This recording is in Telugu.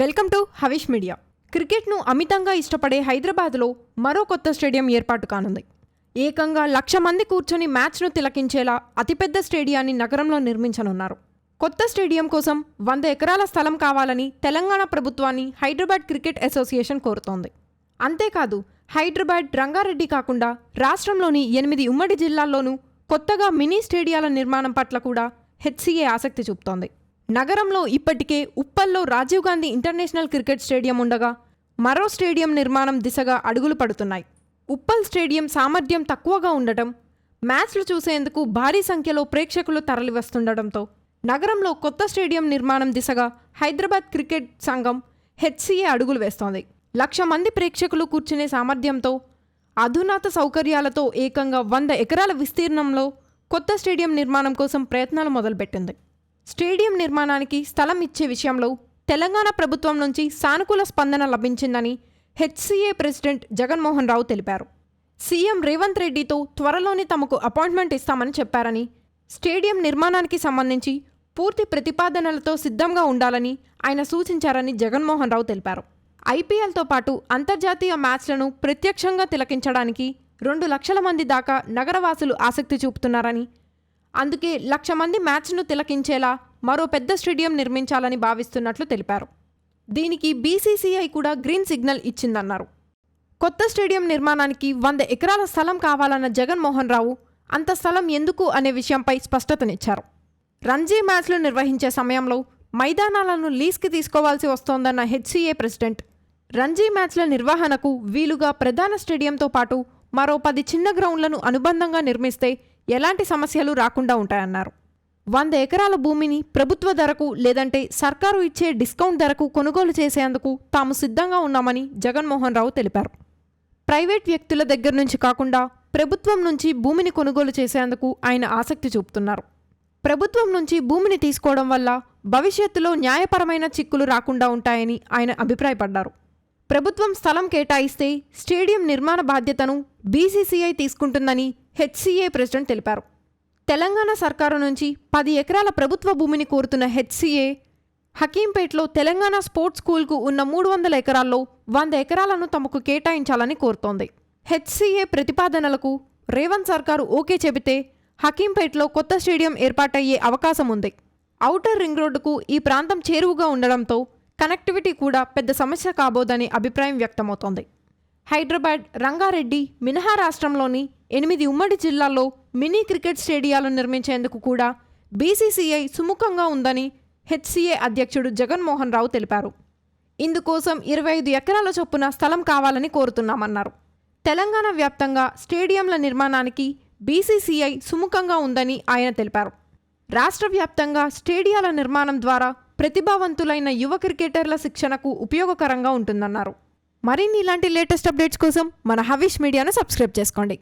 Welcome to Havish media. క్రికెట్ను అమితంగా ఇష్టపడే హైదరాబాద్లో మరో కొత్త స్టేడియం ఏర్పాటు కానుంది. ఏకంగా లక్ష మంది కూర్చొని మ్యాచ్ను తిలకించేలా అతిపెద్ద స్టేడియాన్ని నగరంలో నిర్మించనున్నారు. కొత్త స్టేడియం కోసం వంద ఎకరాల స్థలం కావాలని తెలంగాణ ప్రభుత్వాన్ని హైదరాబాద్ క్రికెట్ అసోసియేషన్ కోరుతోంది. అంతేకాదు హైదరాబాద్ రంగారెడ్డి కాకుండా రాష్ట్రంలోని ఎనిమిది ఉమ్మడి జిల్లాల్లోనూ కొత్తగా మినీ స్టేడియాల నిర్మాణం పట్ల కూడా హెచ్సిఏ ఆసక్తి చూపుతోంది. నగరంలో ఇప్పటికే ఉప్పల్లో Rajiv Gandhi international cricket stadium ఉండగా మరో స్టేడియం నిర్మాణం దిశగా అడుగులు పడుతున్నాయి. ఉప్పల్ స్టేడియం సామర్థ్యం తక్కువగా ఉండటం మ్యాచ్లు చూసేందుకు భారీ సంఖ్యలో ప్రేక్షకులు తరలివస్తుండటంతో నగరంలో కొత్త స్టేడియం నిర్మాణం దిశగా హైదరాబాద్ క్రికెట్ సంఘం హెచ్సిఏ అడుగులు వేస్తోంది. లక్ష మంది ప్రేక్షకులు కూర్చునే సామర్థ్యంతో అధునాత సౌకర్యాలతో ఏకంగా వంద ఎకరాల విస్తీర్ణంలో కొత్త స్టేడియం నిర్మాణం కోసం ప్రయత్నాలు మొదలుపెట్టింది. స్టేడియం నిర్మాణానికి స్థలం ఇచ్చే విషయంలో తెలంగాణ ప్రభుత్వం నుంచి సానుకూల స్పందన లభించిందని హెచ్సిఏ ప్రెసిడెంట్ జగన్మోహన్ రావు తెలిపారు. సీఎం రేవంత్ రెడ్డితో త్వరలోనే తమకు అపాయింట్మెంట్ ఇస్తామని చెప్పారని స్టేడియం నిర్మాణానికి సంబంధించి పూర్తి ప్రతిపాదనలతో సిద్ధంగా ఉండాలని ఆయన సూచించారని జగన్మోహన్ రావు తెలిపారు. ఐపీఎల్తో పాటు అంతర్జాతీయ మ్యాచ్లను ప్రత్యక్షంగా తిలకించడానికి రెండు లక్షల మంది దాకా నగరవాసులు ఆసక్తి చూపుతున్నారని అందుకే లక్ష మంది మ్యాచ్ను తిలకించేలా మరో పెద్ద స్టేడియం నిర్మించాలని భావిస్తున్నట్లు తెలిపారు. దీనికి బీసీసీఐ కూడా గ్రీన్ సిగ్నల్ ఇచ్చిందన్నారు. కొత్త స్టేడియం నిర్మాణానికి వంద ఎకరాల స్థలం కావాలన్న జగన్మోహన్ రావు అంత స్థలం ఎందుకు అనే విషయంపై స్పష్టతనిచ్చారు. రంజీ మ్యాచ్లు నిర్వహించే సమయంలో మైదానాలను లీజ్కి తీసుకోవాల్సి వస్తోందన్న హెచ్సీఏ ప్రెసిడెంట్. రంజీ మ్యాచ్ల నిర్వహణకు వీలుగా ప్రధాన స్టేడియంతో పాటు మరో పది చిన్న గ్రౌండ్లను అనుబంధంగా నిర్మిస్తే ఎలాంటి సమస్యలు రాకుండా ఉంటాయన్నారు. వంద ఎకరాల భూమిని ప్రభుత్వ ధరకు లేదంటే సర్కారు ఇచ్చే డిస్కౌంట్ ధరకు కొనుగోలు చేసేందుకు తాము సిద్ధంగా ఉన్నామని జగన్మోహన్ రావు తెలిపారు. ప్రైవేట్ వ్యక్తుల దగ్గర నుంచి కాకుండా ప్రభుత్వం నుంచి భూమిని కొనుగోలు చేసేందుకు ఆయన ఆసక్తి చూపుతున్నారు. ప్రభుత్వం నుంచి భూమిని తీసుకోవడం వల్ల భవిష్యత్తులో న్యాయపరమైన చిక్కులు రాకుండా ఉంటాయని ఆయన అభిప్రాయపడ్డారు. ప్రభుత్వం స్థలం కేటాయిస్తే స్టేడియం నిర్మాణ బాధ్యతను బీసీసీఐ తీసుకుంటుందని హెచ్సిఏ ప్రెసిడెంట్ తెలిపారు. తెలంగాణ సర్కారు నుంచి పది ఎకరాల ప్రభుత్వ భూమిని కోరుతున్న హెచ్సిఏ హకీంపేట్లో తెలంగాణ స్పోర్ట్స్ స్కూల్కు ఉన్న మూడు వందల ఎకరాల్లో వంద ఎకరాలను తమకు కేటాయించాలని కోరుతోంది. హెచ్సిఏ ప్రతిపాదనలకు రేవంత్ సర్కారు ఓకే చెబితే హకీంపేట్లో కొత్త స్టేడియం ఏర్పాటయ్యే అవకాశం ఉంది. ఔటర్ రింగ్ రోడ్డుకు ఈ ప్రాంతం చేరువుగా ఉండడంతో కనెక్టివిటీ కూడా పెద్ద సమస్య కాబోదని అభిప్రాయం వ్యక్తమవుతోంది. హైదరాబాద్ రంగారెడ్డి మినహా రాష్ట్రంలోని ఎనిమిది ఉమ్మడి జిల్లాల్లో మినీ క్రికెట్ స్టేడియాలు నిర్మించేందుకు కూడా బీసీసీఐ సుముఖంగా ఉందని హెచ్సిఏ అధ్యక్షుడు జగన్మోహన్ రావు తెలిపారు. ఇందుకోసం ఇరవై ఐదు ఎకరాల చొప్పున స్థలం కావాలని కోరుతున్నామన్నారు. తెలంగాణ వ్యాప్తంగా స్టేడియంల నిర్మాణానికి బీసీసీఐ సుముఖంగా ఉందని ఆయన తెలిపారు. రాష్ట్ర వ్యాప్తంగా స్టేడియాల నిర్మాణం ద్వారా ప్రతిభావంతులైన యువ క్రికెటర్ల శిక్షణకు ఉపయోగకరంగా ఉంటుందన్నారు. మరిన్ని ఇలాంటి లేటెస్ట్ అప్డేట్స్ కోసం మన హవిష్ మీడియాను సబ్స్క్రైబ్ చేసుకోండి.